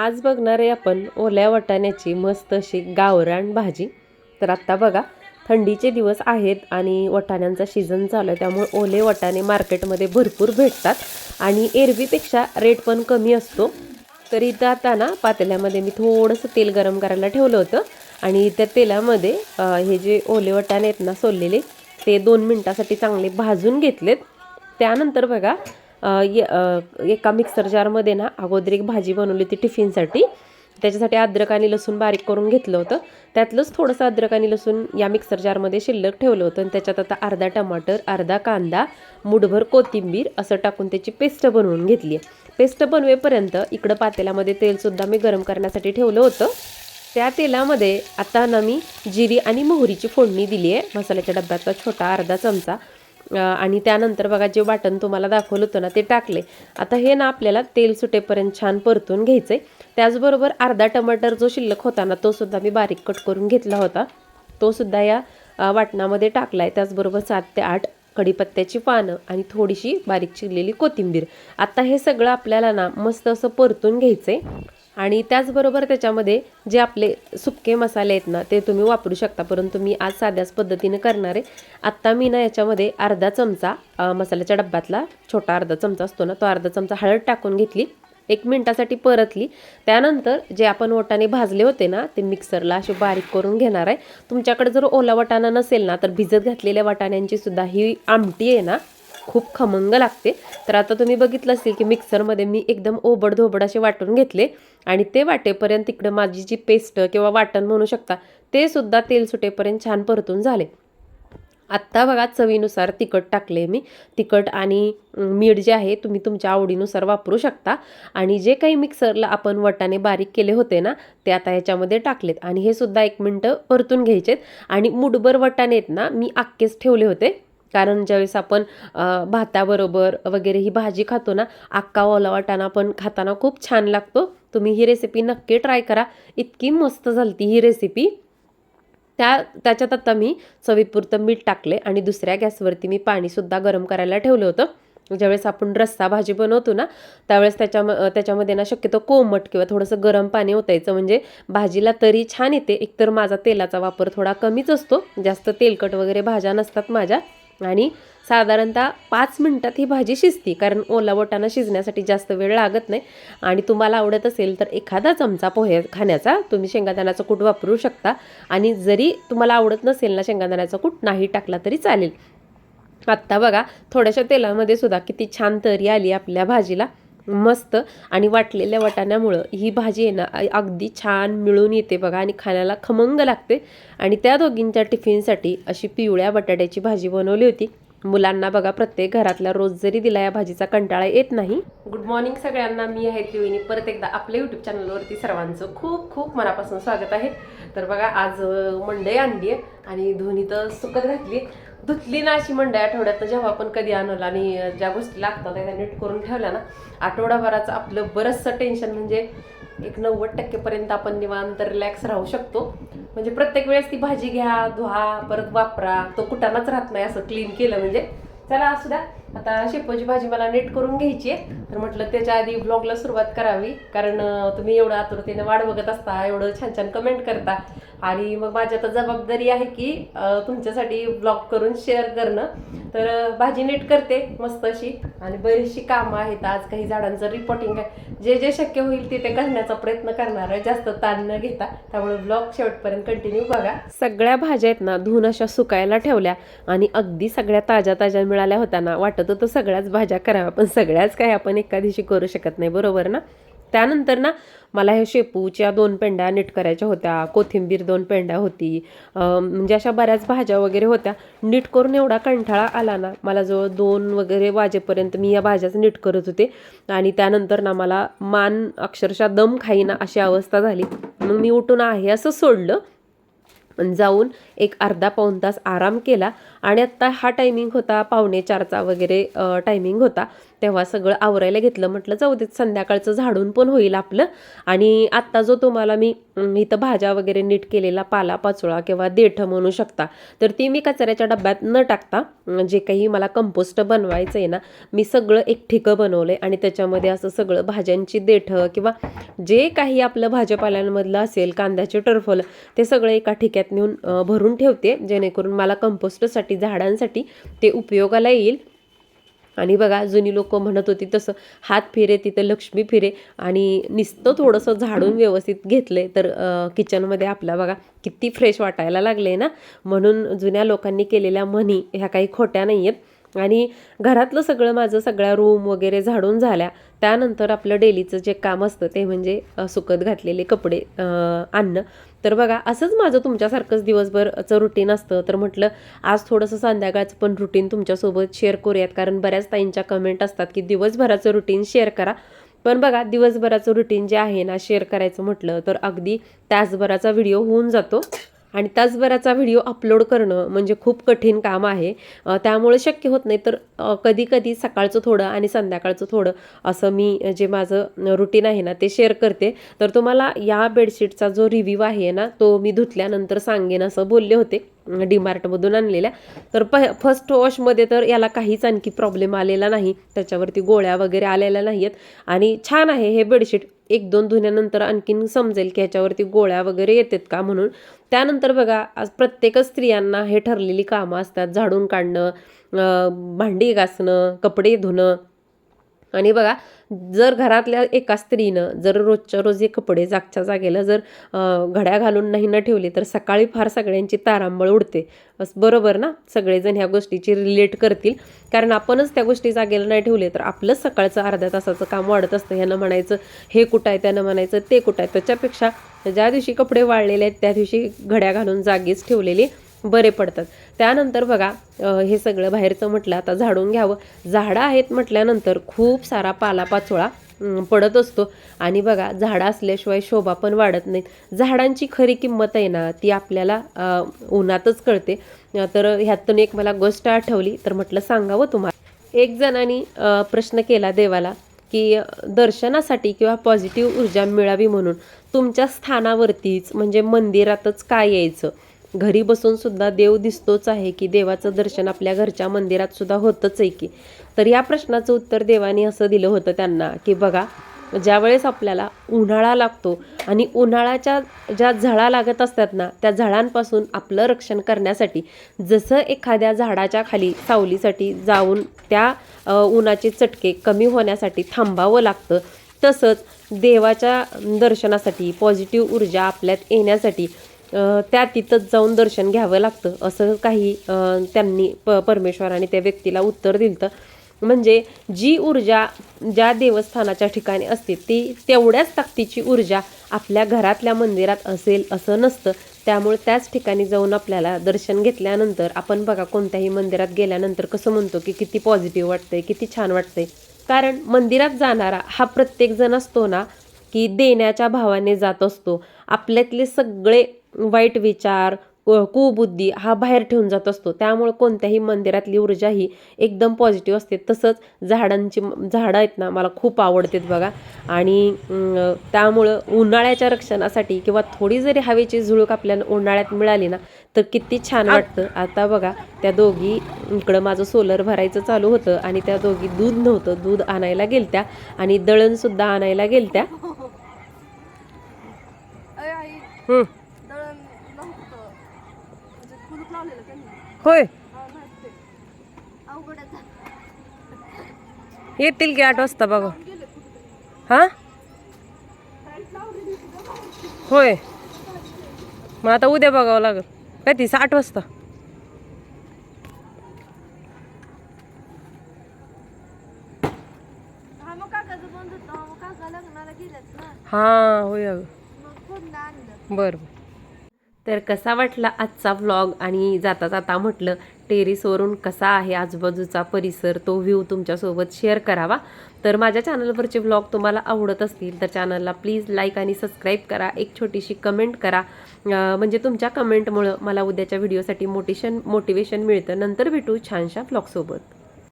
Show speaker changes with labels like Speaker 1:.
Speaker 1: आज बघणार आहे आपण ओल्या वाटाण्याची मस्त अशी गावरान भाजी. तर आत्ता बघा थंडीचे दिवस आहेत आणि वाटाण्यांचा सीझन चालू आहे त्यामुळे ओले वाटाणे मार्केटमध्ये भरपूर भेटतात आणि एरवीपेक्षा रेट पण कमी असतो. तर इथं आता ना पातेल्यामध्ये मी थोडंसं तेल गरम करायला ठेवलं होतं आणि त्या तेलामध्ये हे जे ओले वाटाणे आहेत ना सोललेले ते दोन मिनटासाठी चांगले भाजून घेतलेत. त्यानंतर बघा एका मिक्सर जारमध्ये ना अगोदर एक भाजी बनवली होती टिफिनसाठी. त्याच्यासाठी अद्रक आणि लसूण बारीक करून घेतलं होतं. त्यातलंच थोडंसं अद्रक आणि लसूण या मिक्सर जारमध्ये शिल्लक ठेवलं होतं. आणि त्याच्यात आता अर्धा टमाटर अर्धा कांदा मुठभर कोथिंबीर असं टाकून त्याची पेस्ट बनवून घेतली आहे. पेस्ट बनवेपर्यंत इकडं पातेल्यामध्ये तेलसुद्धा मी गरम करण्यासाठी ठेवलं होतं. त्या तेलामध्ये आता ना मी जिरी आणि मोहरीची फोडणी दिली आहे. मसाल्याच्या डब्यातला छोटा अर्धा चमचा आणि त्यानंतर बघा जे वाटण तुम्हाला दाखवलं होतं ना ते टाकले. आता हे ना आपल्याला तेल सुटेपर्यंत छान परतून घ्यायचं आहे त्याचबरोबर अर्धा टमाटर जो शिल्लक होता ना तो सुद्धा मी बारीक कट करून घेतला होता. तो सुद्धा या वाटणामध्ये टाकला आहे त्याचबरोबर सात ते आठ कढीपत्त्याची पानं आणि थोडीशी बारीक चिरलेली कोथिंबीर. आता हे सगळं आपल्याला ना मस्त असं परतून घ्यायचं आहे आणि त्याचबरोबर त्याच्यामध्ये जे आपले सुके मसाले आहेत ना ते तुम्ही वापरू शकता. परंतु मी आज साध्याच पद्धतीने करणार आहे. आत्ता मी ना याच्यामध्ये अर्धा चमचा मसाल्याच्या डब्यातला छोटा अर्धा चमचा असतो ना तो अर्धा चमचा हळद टाकून घेतली. एक मिनटासाठी परतली. त्यानंतर जे आपण वटाने भाजले होते ना ते मिक्सरला असे बारीक करून घेणार आहे. तुमच्याकडे जर ओला वटाणा नसेल ना तर भिजत घातलेल्या वाटाण्यांची सुद्धा ही आमटी आहे ना खूप खमंग लागते. तर आता तुम्ही बघितलं असेल की मिक्सरमध्ये मी एकदम ओबड धोबड असे वाटून घेतले आणि ते वाटेपर्यंत तिकडं माझी जी पेस्ट किंवा वाटण म्हणू शकता ते सुद्धा तेल सुटेपर्यंत छान परतून झाले. आत्ता बघा चवीनुसार तिखट टाकले मी. तिखट आणि मीठ जे आहे तुम्ही तुमच्या आवडीनुसार वापरू शकता. आणि जे काही मिक्सरला आपण वटाने बारीक केले होते ना ते आता ह्याच्यामध्ये टाकलेत. आणि हे सुद्धा एक मिनटं परतून घ्यायचेत. आणि मुठभर वटाने आहेत ना मी अख्खेच ठेवले होते. कारण ज्यावेळेस आपण भाताबरोबर वगैरे ही भाजी खातो ना अक्का ओला वाटाणा पण खाताना खूप छान लागतो. तुम्ही ही रेसिपी नक्की ट्राय करा. इतकी मस्त झालती ही रेसिपी त्या त्याच्यात आता मी चवीपुरतं मीठ टाकले आणि दुसऱ्या गॅसवरती मी पाणीसुद्धा गरम करायला ठेवलं होतं. ज्यावेळेस आपण रस्सा भाजी बनवतो ना त्यावेळेस त्याच्या त्याच्यामध्ये ना शक्यतो कोमट किंवा थोडंसं गरम पाणी ओतायचं. म्हणजे भाजीला तरी छान येते. एकतर माझा तेलाचा वापर थोडा कमीच असतो. जास्त तेलकट वगैरे भाज्या नसतात माझ्या. आणि साधारणतः पाच मिनटात ही भाजी शिजती कारण ओलावटाना शिजण्यासाठी जास्त वेळ लागत नाही. आणि तुम्हाला आवडत असेल तर एखादा चमचा पोहे खाण्याचा तुम्ही शेंगादाण्याचं कूट वापरू शकता. आणि जरी तुम्हाला आवडत नसेल ना शेंगादाण्याचा कूट नाही टाकला तरी चालेल. आत्ता बघा थोड्याशा तेलामध्ये सुद्धा किती छान तरी आली आपल्या भाजीला. मस्त आणि वाटलेल्या वाटाण्यामुळं ही भाजी आहे ना अगदी छान मिळून येते बघा आणि खाण्याला खमंग लागते. आणि त्या दोघींच्या टिफिनसाठी अशी पिवळ्या बटाट्याची भाजी बनवली होती. मुलांना बघा प्रत्येक घरातला रोज जरी दिला या भाजीचा कंटाळा येत नाही. गुड मॉर्निंग सगळ्यांना मी आहे त्रिवेणी परत एकदा आपल्या यूट्यूब चॅनलवरती सर्वांचं खूप खूप मनापासून स्वागत आहे. तर बघा आज मंडई आणली आहे आणि धोनी तर सुकत घातली धुतली ना अशी मंडई आठवड्यात जेव्हा आपण कधी आणलं आणि ज्या गोष्टी लागतात त्या नीट करून ठेवल्या ना आठवडाभराचं आपलं बरंचसं टेन्शन म्हणजे एक नव्वद टक्केपर्यंत आपण निवांत रिलॅक्स राहू शकतो. म्हणजे प्रत्येक वेळेस ती भाजी घ्या धुवा परत वापरा. तो कुटाणाच राहत नाही असं क्लीन केलं म्हणजे. चला असू द्या. आता शेपूची भाजी मला नीट करून घ्यायची आहे. तर म्हटलं त्याच्या आधी ब्लॉगला सुरुवात करावी. कारण तुम्ही एवढं आतुरतेने वाट बघत असता एवढं छान छान कमेंट करता. आणि मग माझी आता जबाबदारी आहे की तुमच्यासाठी ब्लॉग करून शेअर करणं. तर भाजी नीट करते मस्त अशी. आणि बरीचशी कामं आहेत. आज काही झाडांचं रिपोर्टिंग आहे. जे जे शक्य होईल ते ते करण्याचा प्रयत्न करणार आहे. जास्त ताण न घेता. त्यामुळे ब्लॉग शेवटपर्यंत कंटिन्यू बघा. सगळ्या भाज्या आहेत ना धुवून अशा सुकायला ठेवल्या. आणि अगदी सगळ्या ताज्या ताज्या मिळाल्या होत्या ना. वाटत होतं सगळ्याच भाज्या कराव्या पण सगळ्याच काय आपण एका दिवशी करू शकत नाही. बरोबर ना? त्यानंतर ना मला हे शेपूच्या दोन पेंड्या नीट करायच्या होत्या कोथिंबीर दोन पेंड्या होती म्हणजे अशा बऱ्याच भाज्या वगैरे होत्या. नीट करून एवढा कंठाळा आला ना मला जवळ दोन वगैरे वाजेपर्यंत मी या भाज्याच नीट करत होते. आणि त्यानंतर ना मला मान अक्षरशः दम खाईना अशी अवस्था झाली. मग मी उठून आहे असं सोडलं. जाऊन एक अर्धा पाऊण तास आराम केला. आणि आत्ता हा टायमिंग होता पावणे चारचा वगैरे टायमिंग होता. तेव्हा सगळं आवरायला घेतलं. म्हटलं जाऊ देत संध्याकाळचं झाडून पण होईल आपलं. आणि आत्ता जो तुम्हाला मी इथं भाज्या वगैरे नीट केलेला पाला पाचोळा किंवा देठ म्हणू शकता तर ती मी कचऱ्याच्या डब्यात न टाकता जे काही मला कंपोस्ट बनवायचं आहे ना मी सगळं एक ठिकं बनवलं आहे आणि त्याच्यामध्ये असं सगळं भाज्यांची देठं किंवा जे काही आपलं भाज्यापाल्यांमधलं असेल कांद्याचे टरफल ते सगळं एका ठिक्यात नेऊन भरून ठेवते जेणेकरून मला कंपोस्टसाठी झाडांसाठी ते उपयोगाला येईल. आणि बघा जुनी लोक म्हणत होती तसं हात फिरे तिथं लक्ष्मी फिरे आणि नुसतं थोडंसं झाडून व्यवस्थित घेतलंय. तर किचनमध्ये आपला बघा किती फ्रेश वाटायला लागले ना? म्हणून जुन्या लोकांनी केलेल्या म्हणी ह्या काही खोट्या नाही आहेत आणि घरातलं सगळं माझं सगळ्या रूम वगैरे झाडून झाल्या. त्यानंतर आपलं डेलीचं जे काम असतं ते म्हणजे सुकत घातलेले कपडे आणणं. तर बघा असंच माझं तुमच्यासारखंच दिवसभरचं रुटीन असतं. तर म्हटलं आज थोडंसं संध्याकाळचं पण रुटीन तुमच्यासोबत शेअर करूयात. कारण बऱ्याच ताईंच्या कमेंट असतात की दिवसभराचं रुटीन शेअर करा. पण बघा दिवसभराचं रुटीन जे आहे ना शेअर करायचं म्हटलं तर अगदी तासभराचा व्हिडिओ होऊन जातो. आणि तासभराचा व्हिडिओ अपलोड करणं म्हणजे खूप कठीण काम आहे. त्यामुळे शक्य होत नाही. तर कधी कधी सकाळचं थोडं आणि संध्याकाळचं थोडं असं मी जे माझं रुटीन आहे ना ते शेअर करते. तर तुम्हाला या बेडशीटचा जो रिव्ह्यू आहे ना तो मी धुतल्यानंतर सांगेन असं बोलले होते. डीमार्टमधून आणलेल्या. तर प फर्स्ट वॉशमध्ये तर याला काहीच आणखी प्रॉब्लेम आलेला नाही. त्याच्यावरती गोळ्या वगैरे आलेल्या नाही आहेत आणि छान आहे हे बेडशीट एक दोन धुण्यानंतर आणखीन समजेल की ह्याच्यावरती गोळ्या वगैरे येतात का म्हणून. त्यानंतर बघा आज प्रत्येकच स्त्रियांना हे ठरलेली कामं असतात. झाडून काढणं भांडी घासणं कपडे धुणं. आणि बघा जर घरातल्या एका स्त्रीनं जर रोजच्या रोज हे कपडे जागच्या जागेला जर घड्या घालून नाही न ठेवले तर सकाळी फार सगळ्यांची तारांबळ उडते. बस बरोबर ना? सगळेजण ह्या गोष्टीची रिलेट करतील. कारण आपणच त्या गोष्टी जागेला नाही ठेवले तर आपलंच सकाळचं अर्ध्या तासाचं काम वाढत असतं. ह्यानं म्हणायचं हे कुठं आहे? त्यानं म्हणायचं ते कुठं आहे? त्याच्यापेक्षा ज्या दिवशी कपडे वाळलेले आहेत त्या दिवशी घड्या घालून जागीच ठेवलेले बरे पडतात. त्यानंतर बघा हे सगळं बाहेरचं म्हटलं आता झाडून घ्यावं. झाडं आहेत म्हटल्यानंतर खूप सारा पालापाचोळा पडत असतो. आणि बघा झाडं असल्याशिवाय शोभा पण वाढत नाहीत. झाडांची खरी किंमत आहे ना ती आपल्याला उन्हातच कळते. तर ह्यातून एक मला गोष्ट आठवली तर म्हटलं सांगावं तुम्हाला एक जणांनी प्रश्न केला देवाला की दर्शनासाठी किंवा पॉझिटिव्ह ऊर्जा मिळावी म्हणून तुमच्या स्थानावरतीच म्हणजे मंदिरातच काय यायचं? घरी बसून सुद्धा देव दिसतोच आहे की देवाचं दर्शन आपल्या घरच्या मंदिरात सुद्धा होतच आहे की. तर या प्रश्नाचं उत्तर देवाने असं दिलं होतं त्यांना की बघा ज्यावेळेस आपल्याला उन्हाळा लागतो आणि उन्हाळ्याच्या ज्या झळा लागत असतात ना त्या झळांपासून आपलं रक्षण करण्यासाठी जसं एखाद्या झाडाच्या खाली सावलीसाठी जाऊन त्या उन्हाचे चटके कमी होण्यासाठी थांबावं लागतं तसंच देवाच्या दर्शनासाठी पॉझिटिव्ह ऊर्जा आपल्यात येण्यासाठी त्या तिथंच जाऊन दर्शन घ्यावं लागतं असं काही त्यांनी प परमेश्वराने त्या व्यक्तीला उत्तर दिलं म्हणजे जी ऊर्जा ज्या देवस्थानाच्या ठिकाणी असते ती तेवढ्याच ताकदीची ऊर्जा आपल्या घरातल्या मंदिरात असेल असं नसतं. त्यामुळे त्याच ठिकाणी जाऊन आपल्याला दर्शन घेतल्यानंतर आपण बघा कोणत्याही मंदिरात गेल्यानंतर कसं म्हणतो की किती पॉझिटिव्ह वाटतंय किती छान वाटतंय. कारण मंदिरात जाणारा हा प्रत्येकजण असतो ना की देण्याच्या भावाने जात असतो. आपल्यातले सगळे वाईट विचार कुबुद्धी हा बाहेर ठेवून जात असतो. त्यामुळे कोणत्याही मंदिरातली ऊर्जा ही एकदम पॉझिटिव्ह असते. तसंच झाडांची झाडं आहेत ना मला खूप आवडतात बघा. आणि त्यामुळं उन्हाळ्याच्या रक्षणासाठी किंवा थोडी जरी हवेची झुळूक आपल्याला उन्हाळ्यात मिळाली ना तर किती छान वाटतं. आता बघा त्या दोघी इकडं माझं सोलर भरायचं चालू होतं आणि त्या दोघी दूध नव्हतं. दूध आणायला गेलत्या आणि दळणसुद्धा आणायला गेलत्या
Speaker 2: अय आई
Speaker 1: हं.
Speaker 2: दळण नव्हतं म्हणजे कुलूप लावलेलं त्यांनी
Speaker 1: होय. येतील की आठ वाजता बघा. हां? होय. मग आता उद्या बघावं लागेल. काय ती आठ वाजता?
Speaker 2: हा
Speaker 1: होय अगं. बरं. तर कसा वाटला आजचा व्लॉग आणि जाता जाता म्हटलं टेरिसवरून कसा आहे आजूबाजूचा परिसर? तो व्ह्यू तुमच्यासोबत शेअर करावा. तर माझ्या चॅनलवरचे व्लॉग तुम्हाला आवडत असतील तर चॅनलला प्लीज लाईक आणि सबस्क्राईब करा. एक छोटीशी कमेंट करा. म्हणजे तुमच्या कमेंटमुळं मला उद्याच्या व्हिडिओसाठी मोटिशन मोटिवेशन मिळतं. नंतर भेटू छानशा ब्लॉगसोबत